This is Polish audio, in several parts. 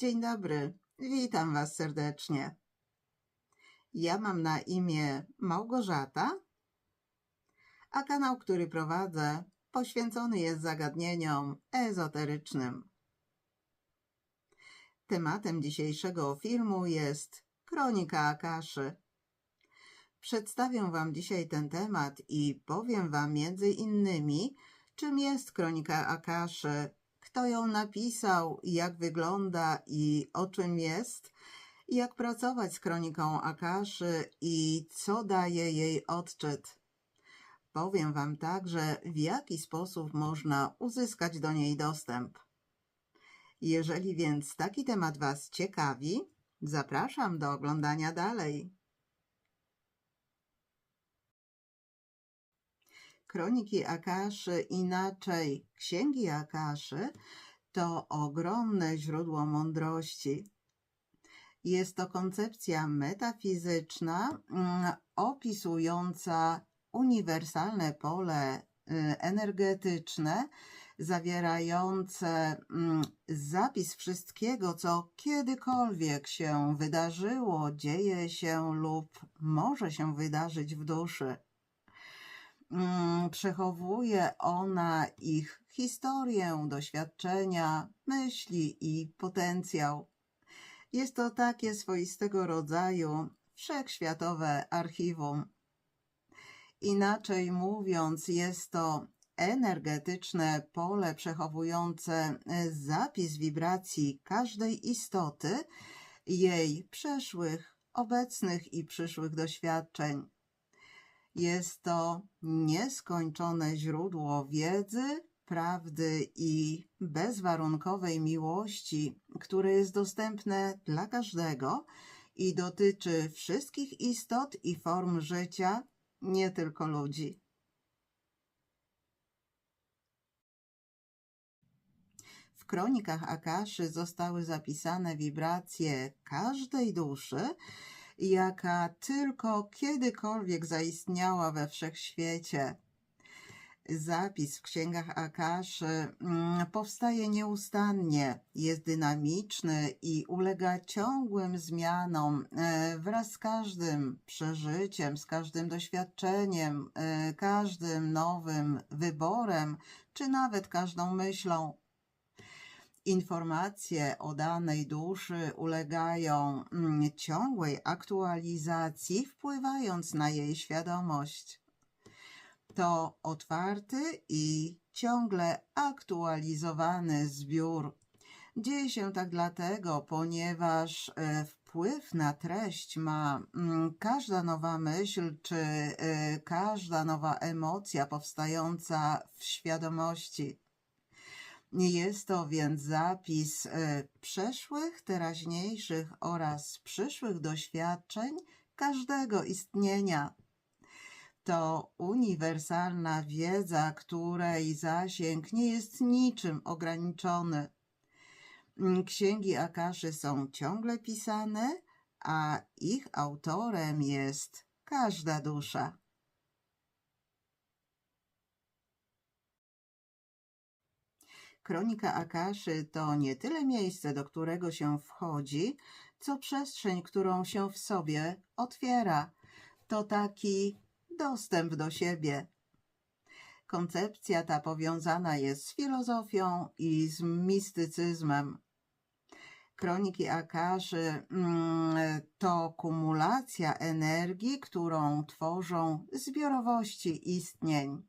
Dzień dobry, witam Was serdecznie. Ja mam na imię Małgorzata, a kanał, który prowadzę, poświęcony jest zagadnieniom ezoterycznym. Tematem dzisiejszego filmu jest Kronika Akaszy. Przedstawię Wam dzisiaj ten temat i powiem Wam między innymi, czym jest Kronika Akaszy, kto ją napisał, jak wygląda i o czym jest, jak pracować z kroniką Akaszy i co daje jej odczyt. Powiem Wam także, w jaki sposób można uzyskać do niej dostęp. Jeżeli więc taki temat Was ciekawi, zapraszam do oglądania dalej. Kroniki Akaszy, inaczej Księgi Akaszy, to ogromne źródło mądrości. Jest to koncepcja metafizyczna mm, opisująca uniwersalne pole y, energetyczne, zawierające mm, zapis wszystkiego, co kiedykolwiek się wydarzyło, dzieje się lub może się wydarzyć w duszy. Mm, przechowuje ona ich historię, doświadczenia, myśli i potencjał. Jest to takie swoistego rodzaju wszechświatowe archiwum. Inaczej mówiąc, jest to energetyczne pole przechowujące zapis wibracji każdej istoty, jej przeszłych, obecnych i przyszłych doświadczeń. Jest to nieskończone źródło wiedzy, prawdy i bezwarunkowej miłości, które jest dostępne dla każdego i dotyczy wszystkich istot i form życia, nie tylko ludzi. W kronikach Akaszy zostały zapisane wibracje każdej duszy, jaka tylko kiedykolwiek zaistniała we wszechświecie. Zapis w księgach Akaszy mm, powstaje nieustannie, jest dynamiczny i ulega ciągłym zmianom e, wraz z każdym przeżyciem, z każdym doświadczeniem, e, każdym nowym wyborem, czy nawet każdą myślą. Informacje o danej duszy ulegają mm, ciągłej aktualizacji, wpływając na jej świadomość. To otwarty i ciągle aktualizowany zbiór. Dzieje się tak dlatego, ponieważ e, wpływ na treść ma mm, każda nowa myśl czy e, każda nowa emocja powstająca w świadomości. Jest to więc zapis e, przeszłych, teraźniejszych oraz przyszłych doświadczeń każdego istnienia. To uniwersalna wiedza, której zasięg nie jest niczym ograniczony. Księgi Akaszy są ciągle pisane, a ich autorem jest każda dusza. Kronika Akaszy to nie tyle miejsce, do którego się wchodzi, co przestrzeń, którą się w sobie otwiera. To taki dostęp do siebie. Koncepcja ta powiązana jest z filozofią i z mistycyzmem. Kroniki Akaszy mm, to kumulacja energii, którą tworzą zbiorowości istnień.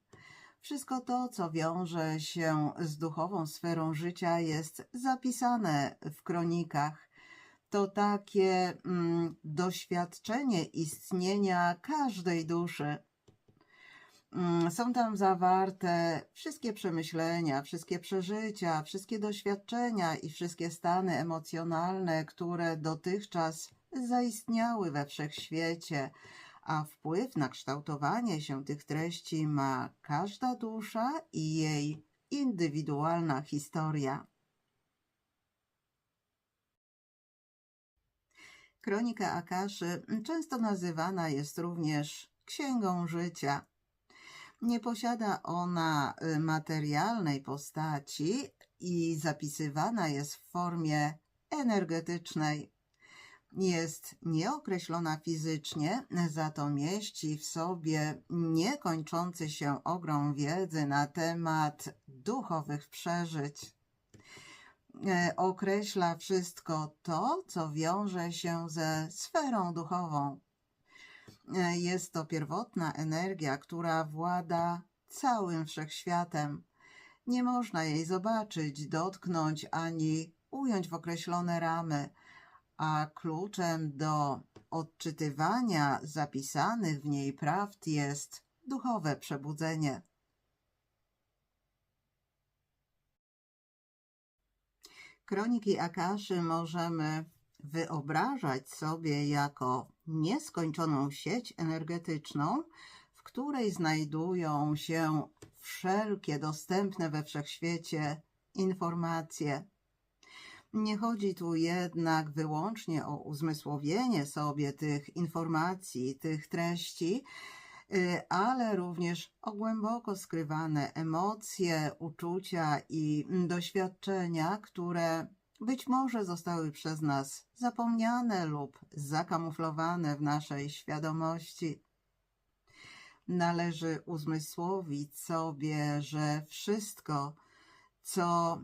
Wszystko to, co wiąże się z duchową sferą życia, jest zapisane w kronikach. To takie mm, doświadczenie istnienia każdej duszy. Mm, są tam zawarte wszystkie przemyślenia, wszystkie przeżycia, wszystkie doświadczenia i wszystkie stany emocjonalne, które dotychczas zaistniały we wszechświecie, a wpływ na kształtowanie się tych treści ma każda dusza i jej indywidualna historia. Kronika Akaszy często nazywana jest również księgą życia. Nie posiada ona y, materialnej postaci i zapisywana jest w formie energetycznej. Jest nieokreślona fizycznie, za to mieści w sobie niekończący się ogrom wiedzy na temat duchowych przeżyć. E, Określa wszystko to, co wiąże się ze sferą duchową. E, Jest to pierwotna energia, która włada całym wszechświatem. Nie można jej zobaczyć, dotknąć ani ująć w określone ramy, a kluczem do odczytywania zapisanych w niej prawd jest duchowe przebudzenie. Kroniki Akaszy możemy wyobrażać sobie jako nieskończoną sieć energetyczną, w której znajdują się wszelkie dostępne we wszechświecie informacje. Nie chodzi tu jednak wyłącznie o uzmysłowienie sobie tych informacji, tych treści, y, ale również o głęboko skrywane emocje, uczucia i doświadczenia, które być może zostały przez nas zapomniane lub zakamuflowane w naszej świadomości. Należy uzmysłowić sobie, że wszystko, co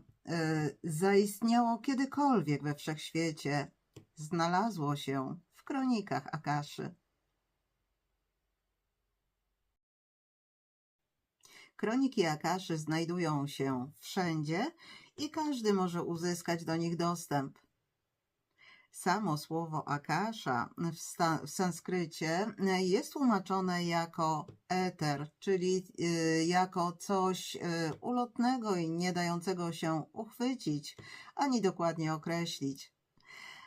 zaistniało kiedykolwiek we wszechświecie, znalazło się w kronikach Akaszy. Kroniki Akaszy znajdują się wszędzie i każdy może uzyskać do nich dostęp. Samo słowo akasza w, w sanskrycie jest tłumaczone jako eter, czyli y, jako coś y, ulotnego i nie dającego się uchwycić ani dokładnie określić.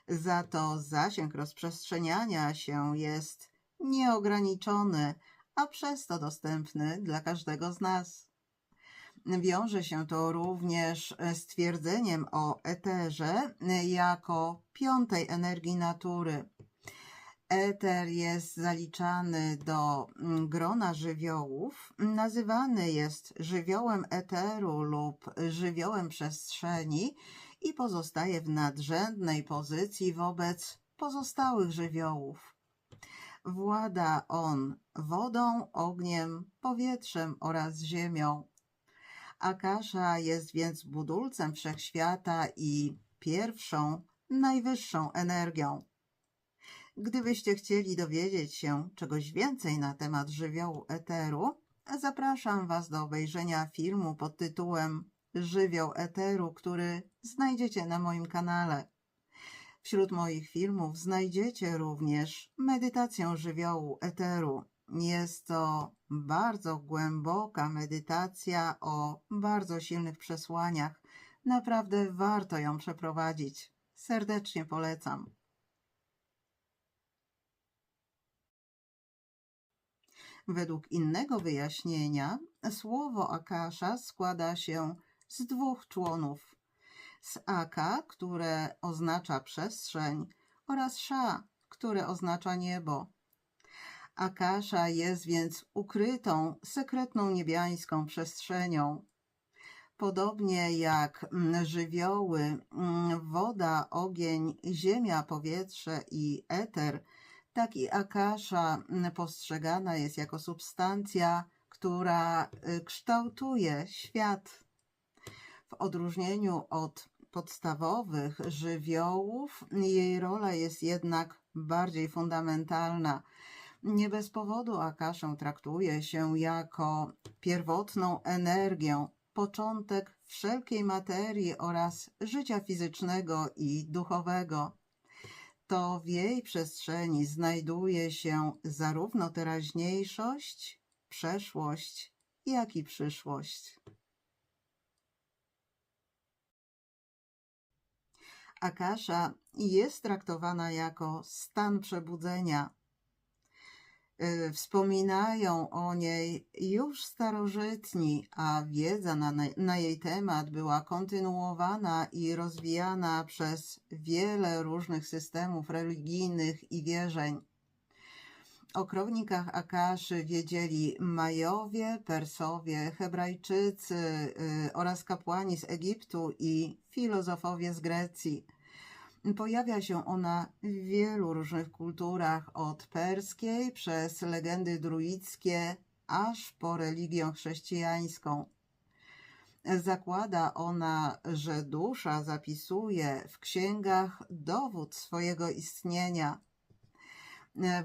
Za to zasięg rozprzestrzeniania się jest nieograniczony, a przez to dostępny dla każdego z nas. Wiąże się to również z twierdzeniem o eterze jako piątej energii natury. Eter jest zaliczany do mm, grona żywiołów. Nazywany jest żywiołem eteru lub żywiołem przestrzeni i pozostaje w nadrzędnej pozycji wobec pozostałych żywiołów. Włada on wodą, ogniem, powietrzem oraz ziemią. Akasza jest więc budulcem wszechświata i pierwszą, najwyższą energią. Gdybyście chcieli dowiedzieć się czegoś więcej na temat żywiołu eteru, zapraszam Was do obejrzenia filmu pod tytułem Żywioł eteru, który znajdziecie na moim kanale. Wśród moich filmów znajdziecie również medytację żywiołu eteru. Jest to bardzo głęboka medytacja o bardzo silnych przesłaniach. Naprawdę warto ją przeprowadzić. Serdecznie polecam. Według innego wyjaśnienia, słowo akasza składa się z dwóch członów. Z aka, które oznacza przestrzeń, oraz sza, które oznacza niebo. Akasza jest więc ukrytą, sekretną niebiańską przestrzenią. Podobnie jak mm, żywioły, mm, woda, ogień, ziemia, powietrze i eter, tak i akasza mm, postrzegana jest jako substancja, która y, kształtuje świat. W odróżnieniu od podstawowych żywiołów, jej rola jest jednak bardziej fundamentalna. Nie bez powodu Akaszę traktuje się jako pierwotną energię, początek wszelkiej materii oraz życia fizycznego i duchowego. To w jej przestrzeni znajduje się zarówno teraźniejszość, przeszłość, jak i przyszłość. Akasza jest traktowana jako stan przebudzenia. Y, Wspominają o niej już starożytni, a wiedza na, na jej temat była kontynuowana i rozwijana przez wiele różnych systemów religijnych i wierzeń. O krownikach Akaszy wiedzieli Majowie, Persowie, Hebrajczycy y, oraz kapłani z Egiptu i filozofowie z Grecji. Pojawia się ona w wielu różnych kulturach, od perskiej przez legendy druickie aż po religię chrześcijańską. Zakłada ona, że dusza zapisuje w księgach dowód swojego istnienia.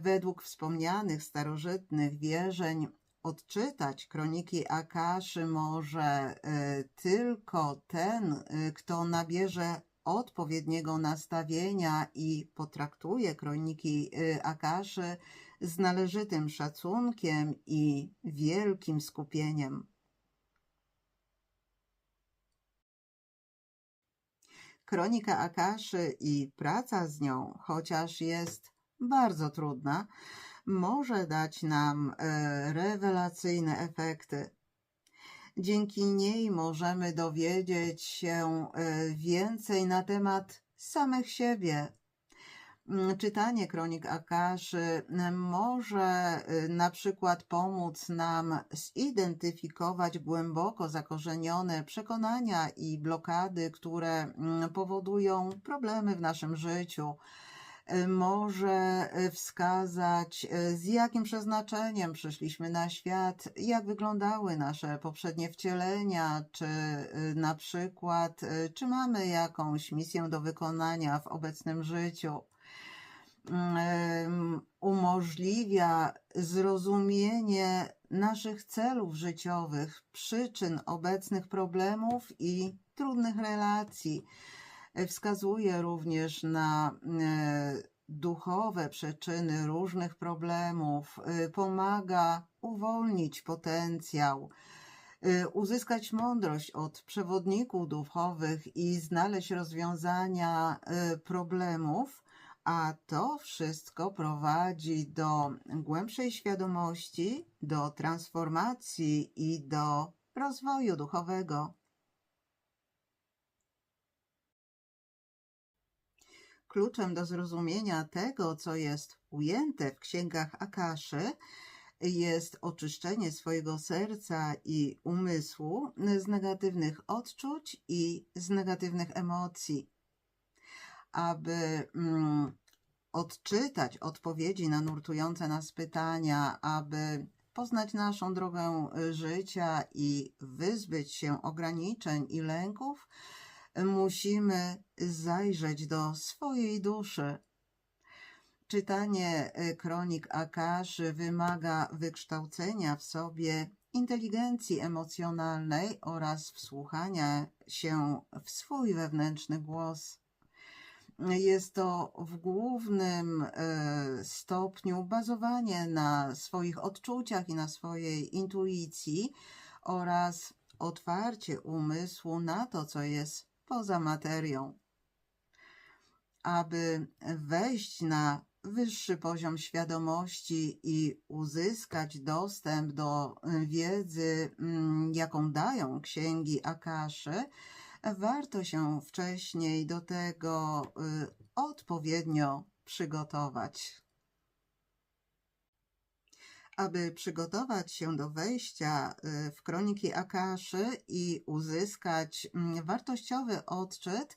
Według wspomnianych starożytnych wierzeń odczytać kroniki Akaszy może y, tylko ten, y, kto nabierze odpowiedniego nastawienia i potraktuje kroniki y, Akaszy z należytym szacunkiem i wielkim skupieniem. Kronika Akaszy i praca z nią, chociaż jest bardzo trudna, może dać nam e, rewelacyjne efekty. Dzięki niej możemy dowiedzieć się e, więcej na temat samych siebie. Mm, czytanie kronik Akaszy może e, na przykład pomóc nam zidentyfikować głęboko zakorzenione przekonania i blokady, które mm, powodują problemy w naszym życiu może e, wskazać, e, z jakim przeznaczeniem przyszliśmy na świat, jak wyglądały nasze poprzednie wcielenia, czy na przykład, czy mamy jakąś misję do wykonania w obecnym życiu. Mm, umożliwia zrozumienie naszych celów życiowych, przyczyn obecnych problemów i trudnych relacji Wskazuje również na e, duchowe przyczyny różnych problemów, e, pomaga uwolnić potencjał, e, uzyskać mądrość od przewodników duchowych i znaleźć rozwiązania problemów, a to wszystko prowadzi do głębszej świadomości, do transformacji i do rozwoju duchowego. Kluczem do zrozumienia tego, co jest ujęte w księgach Akaszy, jest oczyszczenie swojego serca i umysłu z negatywnych odczuć i z negatywnych emocji. Aby mm, odczytać odpowiedzi na nurtujące nas pytania, aby poznać naszą drogę życia i wyzbyć się ograniczeń i lęków, musimy zajrzeć do swojej duszy. Czytanie e, kronik Akaszy wymaga wykształcenia w sobie inteligencji emocjonalnej oraz wsłuchania się w swój wewnętrzny głos. Jest to w głównym e, stopniu bazowanie na swoich odczuciach i na swojej intuicji oraz otwarcie umysłu na to, co jest poza materią. Aby wejść na wyższy poziom świadomości i uzyskać dostęp do wiedzy, mm, jaką dają księgi Akaszy, warto się wcześniej do tego y, odpowiednio przygotować. Aby przygotować się do wejścia y, w kroniki Akaszy i uzyskać mm, wartościowy odczyt,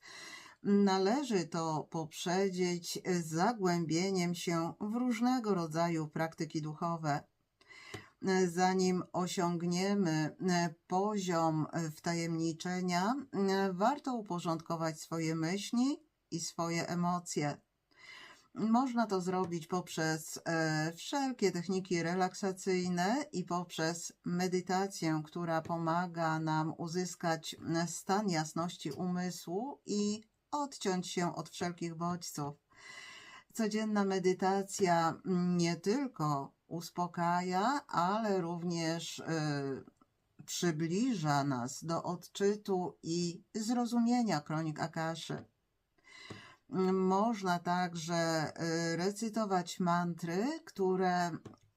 należy to poprzedzić zagłębieniem się w różnego rodzaju praktyki duchowe. Zanim osiągniemy y, poziom wtajemniczenia, y, warto uporządkować swoje myśli i swoje emocje. Można to zrobić poprzez e, wszelkie techniki relaksacyjne i poprzez medytację, która pomaga nam uzyskać stan jasności umysłu i odciąć się od wszelkich bodźców. Codzienna medytacja nie tylko uspokaja, ale również e, przybliża nas do odczytu i zrozumienia kronik Akaszy. Można także y, recytować mantry, które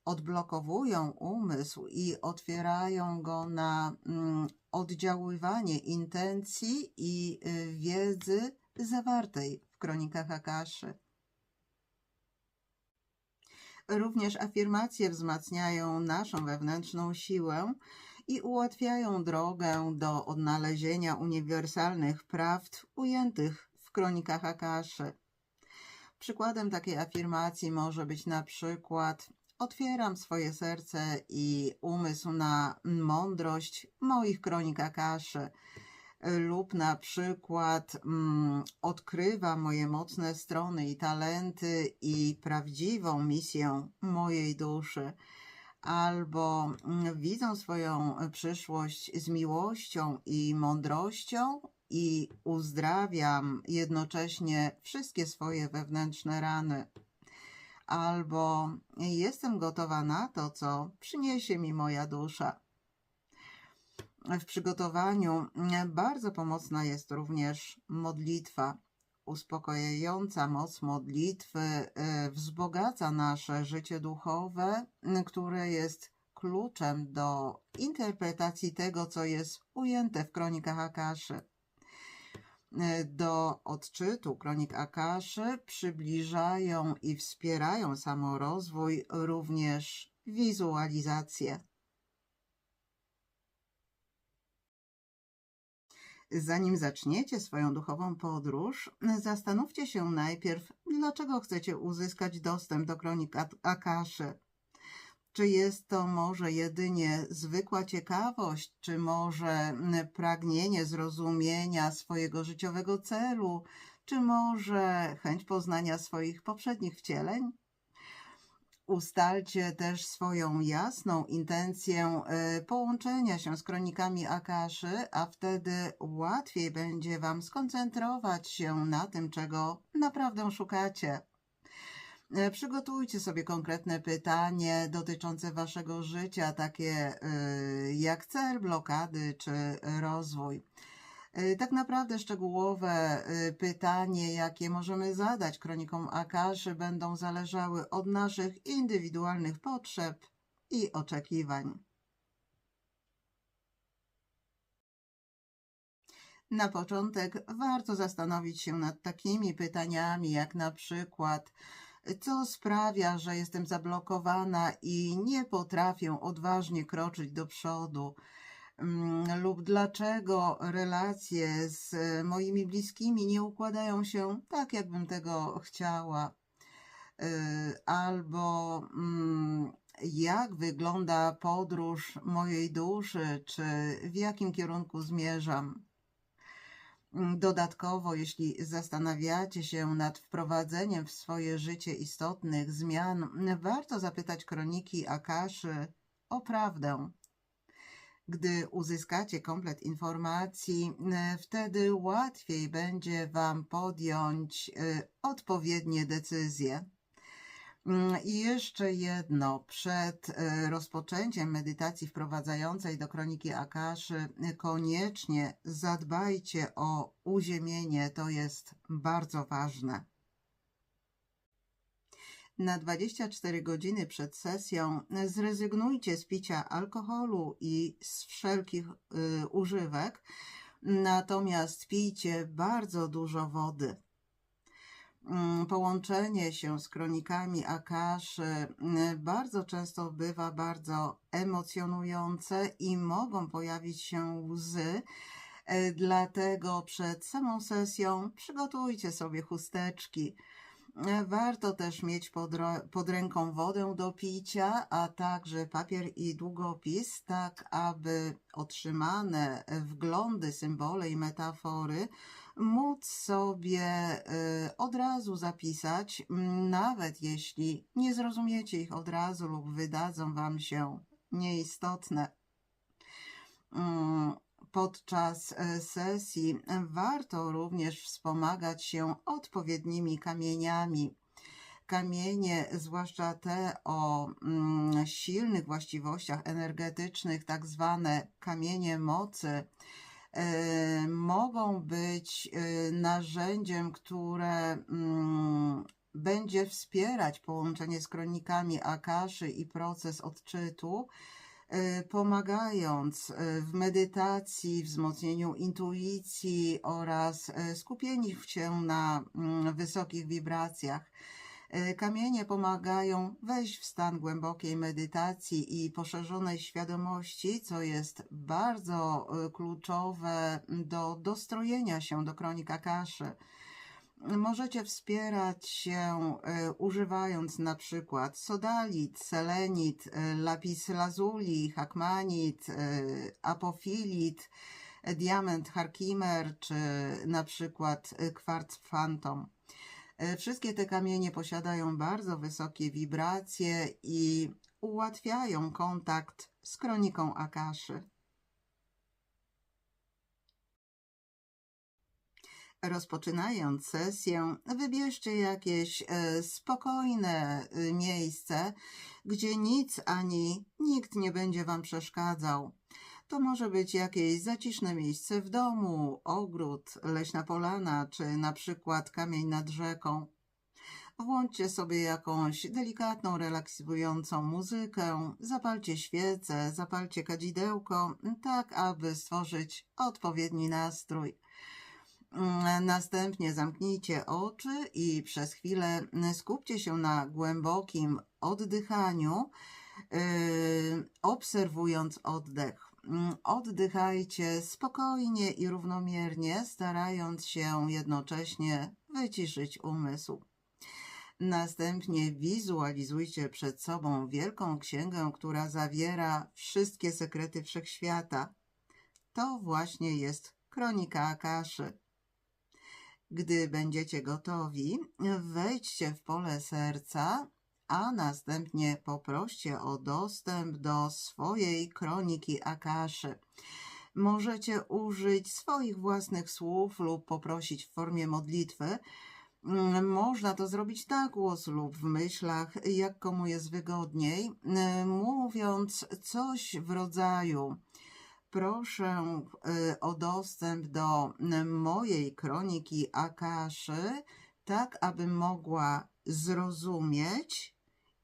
odblokowują umysł i otwierają go na mm, oddziaływanie intencji i y, wiedzy zawartej w kronikach Akaszy. Również afirmacje wzmacniają naszą wewnętrzną siłę i ułatwiają drogę do odnalezienia uniwersalnych prawd ujętych w kronikach Akaszy. Przykładem takiej afirmacji może być na przykład otwieram swoje serce i umysł na mądrość moich kronik Akaszy lub na przykład mm, odkrywa moje mocne strony i talenty i prawdziwą misję mojej duszy, albo mm, widzą swoją przyszłość z miłością i mądrością i uzdrawiam jednocześnie wszystkie swoje wewnętrzne rany. Albo jestem gotowa na to, co przyniesie mi moja dusza w przygotowaniu bardzo pomocna jest również modlitwa. Uspokajająca moc modlitwy e, wzbogaca nasze życie duchowe, które jest kluczem do interpretacji tego, co jest ujęte w kronikach Akaszy. E, do odczytu kronik Akaszy przybliżają i wspierają samorozwój również wizualizacje. Zanim zaczniecie swoją duchową podróż, zastanówcie się najpierw, dlaczego chcecie uzyskać dostęp do kronik Akaszy. Czy jest to może jedynie zwykła ciekawość, czy może pragnienie zrozumienia swojego życiowego celu, czy może chęć poznania swoich poprzednich wcieleń? Ustalcie też swoją jasną intencję e, połączenia się z kronikami Akaszy, a wtedy łatwiej będzie Wam skoncentrować się na tym, czego naprawdę szukacie. E, przygotujcie sobie konkretne pytanie dotyczące Waszego życia, takie e, jak cel, blokady czy rozwój. Y, tak naprawdę szczegółowe pytanie, jakie możemy zadać kronikom Akaszy, będą zależały od naszych indywidualnych potrzeb i oczekiwań. Na początek warto zastanowić się nad takimi pytaniami, jak na przykład, co sprawia, że jestem zablokowana i nie potrafię odważnie kroczyć do przodu Mm, lub dlaczego relacje z moimi bliskimi nie układają się tak, jakbym tego chciała, y, albo mm, jak wygląda podróż mojej duszy, czy w jakim kierunku zmierzam. Mm, dodatkowo, jeśli zastanawiacie się nad wprowadzeniem w swoje życie istotnych zmian, warto zapytać kroniki Akaszy o prawdę gdy uzyskacie komplet informacji, wtedy łatwiej będzie Wam podjąć e, odpowiednie decyzje. Mm, I jeszcze jedno, przed e, rozpoczęciem medytacji wprowadzającej do kroniki Akaszy, koniecznie zadbajcie o uziemienie, to jest bardzo ważne. Na 24 godziny przed sesją zrezygnujcie z picia alkoholu i z wszelkich y, używek, natomiast pijcie bardzo dużo wody. Mm, połączenie się z kronikami Akaszy y, bardzo często bywa bardzo emocjonujące i mogą pojawić się łzy. Y, dlatego przed samą sesją przygotujcie sobie chusteczki Warto też mieć pod, pod, ręką wodę do picia, a także papier i długopis, tak aby otrzymane wglądy, symbole i metafory móc sobie y, od razu zapisać, nawet jeśli nie zrozumiecie ich od razu lub wydadzą Wam się nieistotne. Mm, podczas e, sesji warto również wspomagać się odpowiednimi kamieniami. Kamienie, zwłaszcza te o mm, silnych właściwościach energetycznych, tak zwane kamienie mocy, mogą być e, narzędziem, które mm, będzie wspierać połączenie z kronikami Akaszy i proces odczytu E, pomagając e, w medytacji, wzmocnieniu intuicji oraz e, skupieniu się na mm, wysokich wibracjach. Kamienie pomagają wejść w stan głębokiej medytacji i poszerzonej świadomości, co jest bardzo kluczowe do dostrojenia się do kronika kaszy. Możecie wspierać się e, używając na przykład sodalit, selenit, e, lapis lazuli, hakmanit, e, apofilit, e, diament harkimer czy na przykład e, kwarc phantom. E, Wszystkie te kamienie posiadają bardzo wysokie wibracje i ułatwiają kontakt z kroniką Akaszy. Rozpoczynając sesję, wybierzcie jakieś e, spokojne e, miejsce, gdzie nic ani nikt nie będzie Wam przeszkadzał. To może być jakieś zaciszne miejsce w domu, ogród, leśna polana, czy na przykład kamień nad rzeką. Włączcie sobie jakąś delikatną, relaksującą muzykę, zapalcie świecę, zapalcie kadzidełko, tak aby stworzyć odpowiedni nastrój. Następnie zamknijcie oczy i przez chwilę skupcie się na głębokim oddychaniu, yy, obserwując oddech. Mm, Oddychajcie spokojnie i równomiernie, starając się jednocześnie wyciszyć umysł. Następnie wizualizujcie przed sobą wielką księgę, która zawiera wszystkie sekrety wszechświata. To właśnie jest kronika Akaszy. Gdy będziecie gotowi, wejdźcie w pole serca, a następnie poproście o dostęp do swojej kroniki Akaszy. Możecie użyć swoich własnych słów lub poprosić w formie modlitwy. Mm, Można to zrobić na głos lub w myślach, jak komu jest wygodniej, y, mówiąc coś w rodzaju proszę y, o dostęp do y, mojej kroniki Akaszy, tak abym mogła zrozumieć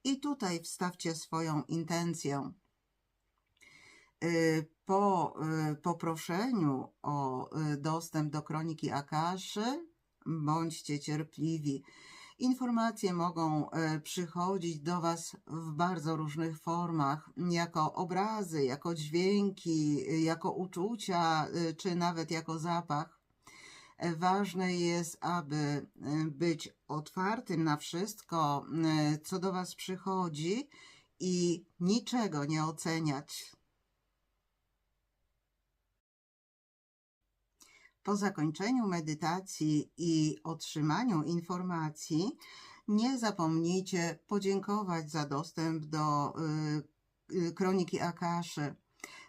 i tutaj wstawcie swoją intencję. Y, Po y, poproszeniu o y, dostęp do kroniki Akaszy, bądźcie cierpliwi. Informacje mogą przychodzić do Was w bardzo różnych formach, jako obrazy, jako dźwięki, jako uczucia, czy nawet jako zapach. E, Ważne jest, aby y, być otwartym na wszystko, y, co do Was przychodzi i niczego nie oceniać. Po zakończeniu medytacji i otrzymaniu informacji, nie zapomnijcie podziękować za dostęp do kroniki Akaszy.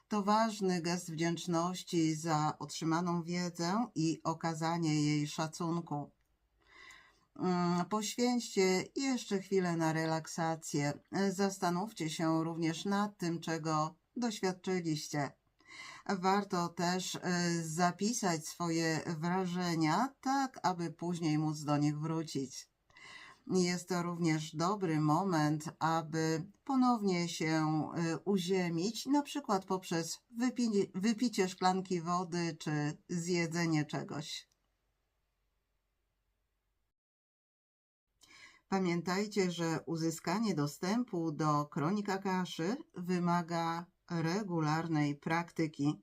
To ważny gest wdzięczności za otrzymaną wiedzę i okazanie jej szacunku. Mm, Poświęćcie jeszcze chwilę na relaksację. Zastanówcie się również nad tym, czego doświadczyliście. Warto też e, zapisać swoje wrażenia, tak aby później móc do nich wrócić. Jest to również dobry moment, aby ponownie się e, uziemić, na przykład poprzez wypicie, wypicie szklanki wody czy zjedzenie czegoś. Pamiętajcie, że uzyskanie dostępu do kronik Akaszy wymaga regularnej praktyki.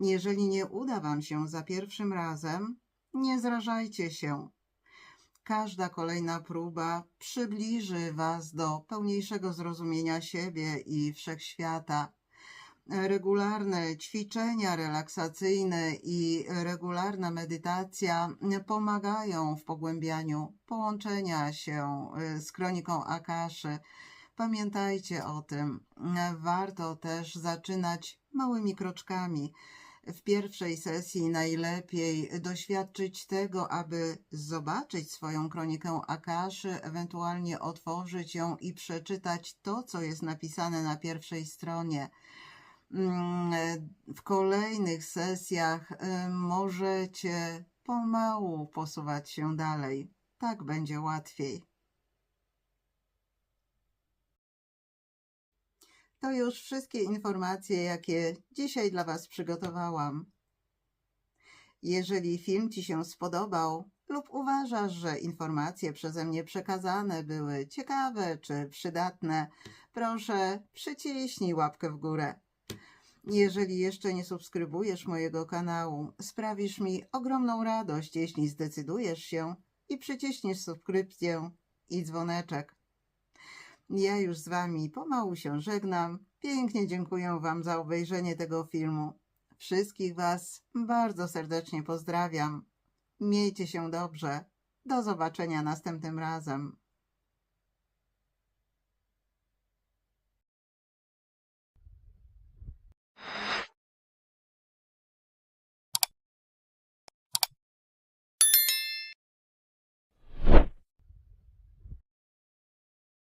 Jeżeli nie uda Wam się za pierwszym razem, nie zrażajcie się. Każda kolejna próba przybliży Was do pełniejszego zrozumienia siebie i wszechświata. Regularne ćwiczenia relaksacyjne i regularna medytacja pomagają w pogłębianiu połączenia się y, z kroniką Akaszy. Pamiętajcie o tym. Warto też zaczynać małymi kroczkami. W pierwszej sesji najlepiej doświadczyć tego, aby zobaczyć swoją kronikę Akaszy, ewentualnie otworzyć ją i przeczytać to, co jest napisane na pierwszej stronie. Mm, W kolejnych sesjach y, możecie pomału posuwać się dalej. Tak będzie łatwiej. To już wszystkie informacje, jakie dzisiaj dla Was przygotowałam. Jeżeli film Ci się spodobał lub uważasz, że informacje przeze mnie przekazane były ciekawe czy przydatne, proszę przyciśnij łapkę w górę. Jeżeli jeszcze nie subskrybujesz mojego kanału, sprawisz mi ogromną radość, jeśli zdecydujesz się i przyciśniesz subskrypcję i dzwoneczek. Ja już z Wami pomału się żegnam. Pięknie dziękuję Wam za obejrzenie tego filmu. Wszystkich Was bardzo serdecznie pozdrawiam. Miejcie się dobrze. Do zobaczenia następnym razem.